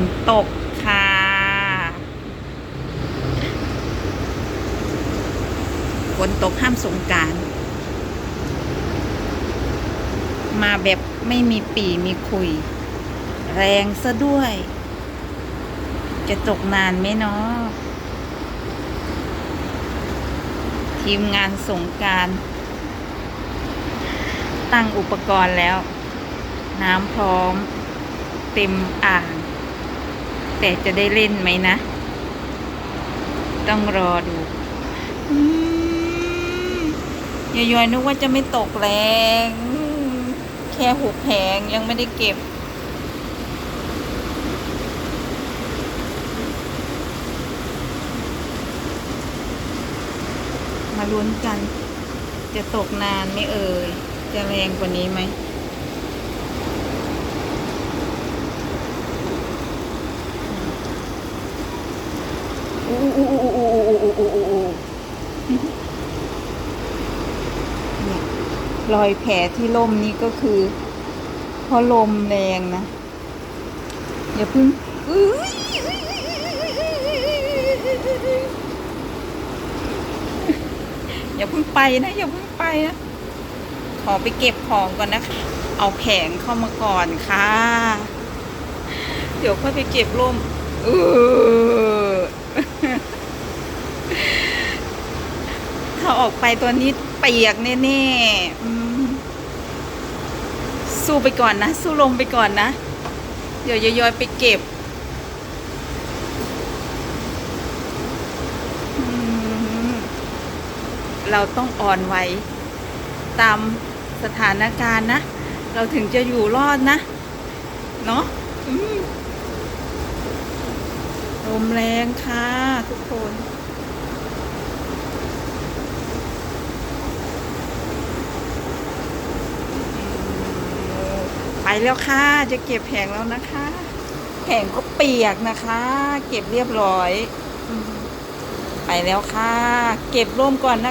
นตกค่ะฝนตกห้ามสงการมาแบบไม่มีปีมีคุย แรงซะด้วย จะตกนานไหมเนาะทีมงานสงการตั้งอุปกรณ์แล้ว น้ำพร้อม เต็มอ่าง แต่จะได้เล่นไหมนะ ต้องรอดูอืมยายอยนึกว่าจะไม่ตกแรง แค่หุบแผงยังไม่ได้เก็บ มาลุ้นกัน จะตกนานไหม่เอ่ย จะแรงกว่านี้ไหม รอยแผลที่ล่มนี่ก็คือ เพราะลมแรงนะ อย่าพึ่งอย่าพึ่งไปนะอย่าพึ่งไปนะ ขอไปเก็บของก่อนนะคะเอาแผงเข้ามาก่อนค่ะ เดี๋ยวค่อยไปเก็บร่มเออ ถ้าออก ไปตัวนี้เปียกแน่ๆสู้ไปก่อนนะ สู้ลมไปก่อนนะ เดี๋ยวยอยๆไปเก็บเราต้องอ่อนไหวตามสถานการณ์นะ เราถึงจะอยู่รอดนะ เนาะลมแรงค่ะทุกคน แล้วค่ะจะเก็บแผงแล้วนะคะ แผงก็เปียกนะคะ เก็บเรียบร้อย ไปแล้วค่ะ เก็บร่มก่อนนะ